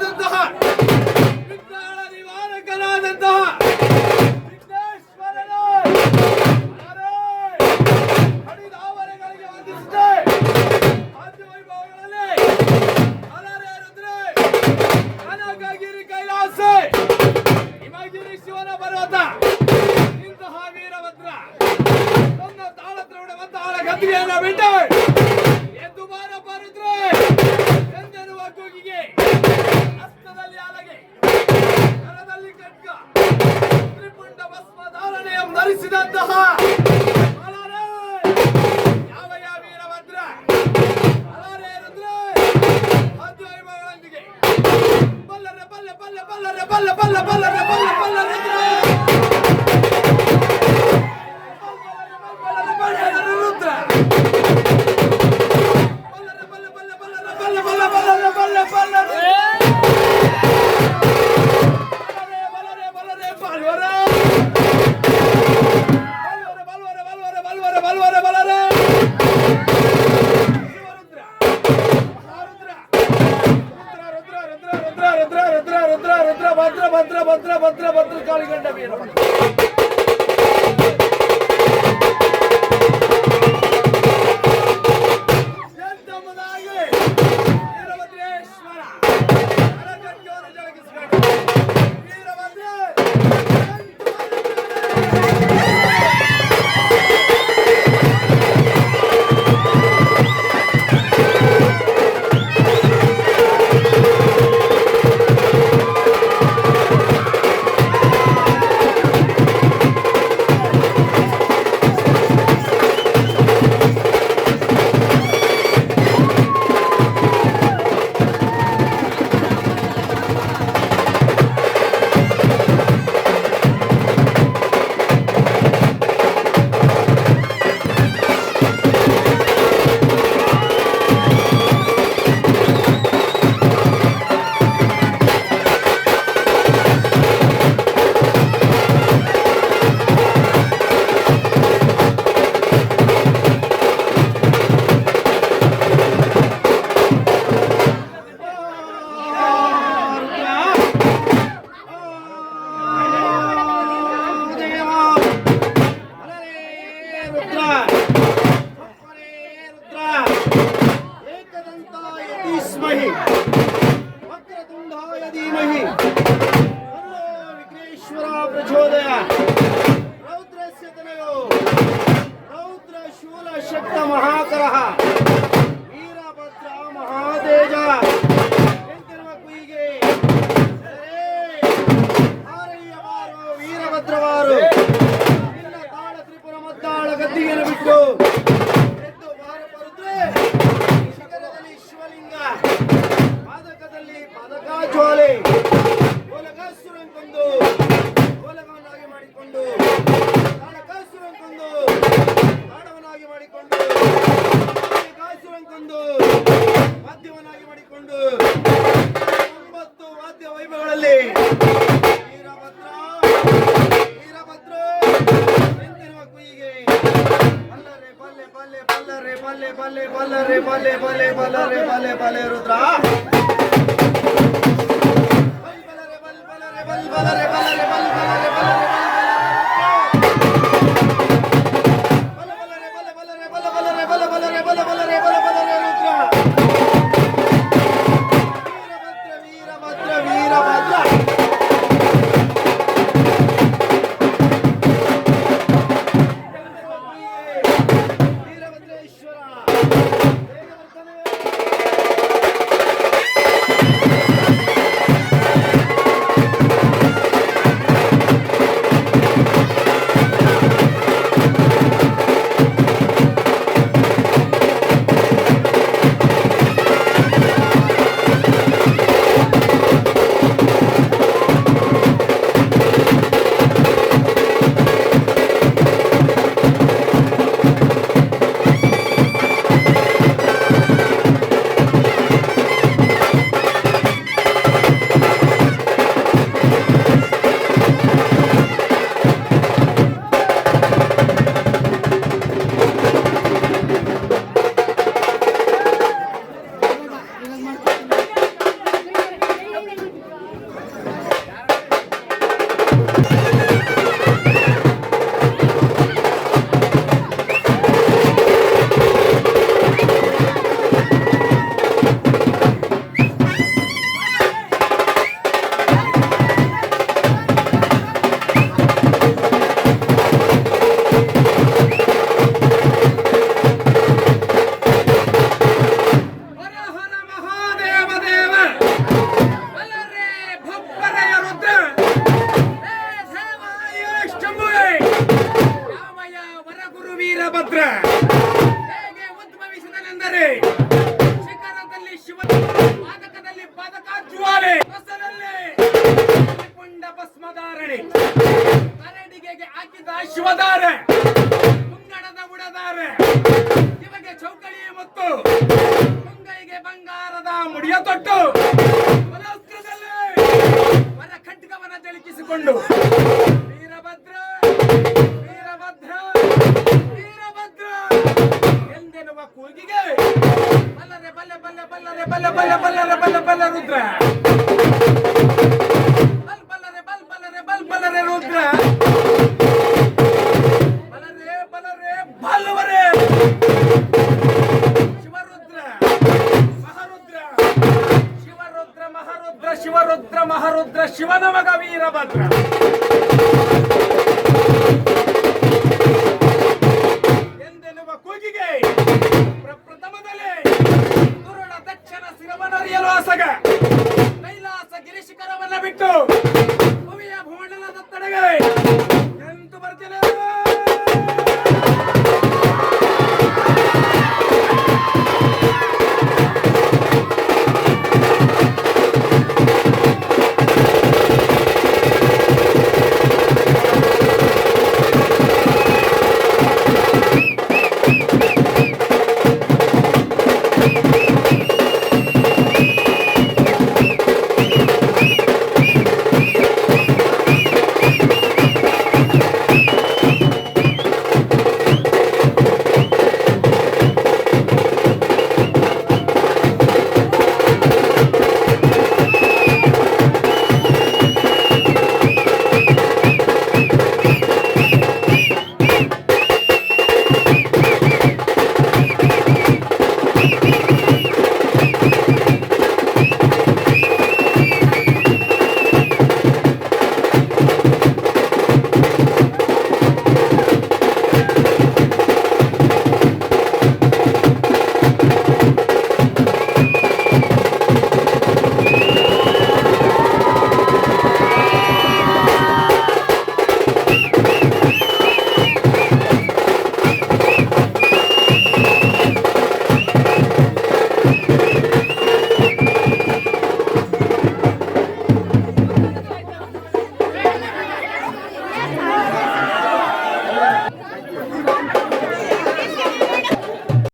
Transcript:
ಪೂಜಿತನಾದಂತಹ ವಿಘ್ನಗಳ ನಿವಾರಕನಾದಂತಹ ವಿಘ್ನೇಶ್ವರನು ಅರೆ, ಹಡಿದಾವರೆಗಳಿಗೆ ವಂದಿಸುತ್ತೆ ಆದ್ಯ ವೈಭವಗಳಲ್ಲಿ ಹಸ್ತದಲ್ಲಿ ಅಲಗೆ ಕರದಲ್ಲಿ ಖಡ್ಗ ತ್ರಿಪುಂಡ ಭಸ್ಮ ಧಾರಣೆಯ ಧರಿಸಿದಂತಹ ಬಲ್ಲರೆ, ಬಲ್ಲೆ ಬಲ್ಲೆ ಬಲ್ಲರೆ ಬಲ್ಲೆ ಬಲ್ಲೆ ಬಲ್ಲರೆ ಬಲ್ಲೆ ಬಲ್ಲೆ, ರುದ್ರ. భద్ర భద్ర భద్రకాళి గంట వీర వీరభద్రేశ్వర వీరభద్ర एकदंता यतीस्महि ಬಲ್ಲೆ ಬಲ್ಲೆ ಬಲ್ಲರೆ ಬಲ್ಲೆ ಬಲ್ಲೆ ಬಲ್ಲರೆ ಬಲ್ಲೆ ಬಲ್ಲೆ ರುದ್ರ ಬಲ್ ಬಲರೆ ಬಲ್ ಬಲರೆ ಬಲ್ ಬಲರೆ ಬಲರೆ ಬಲ್ you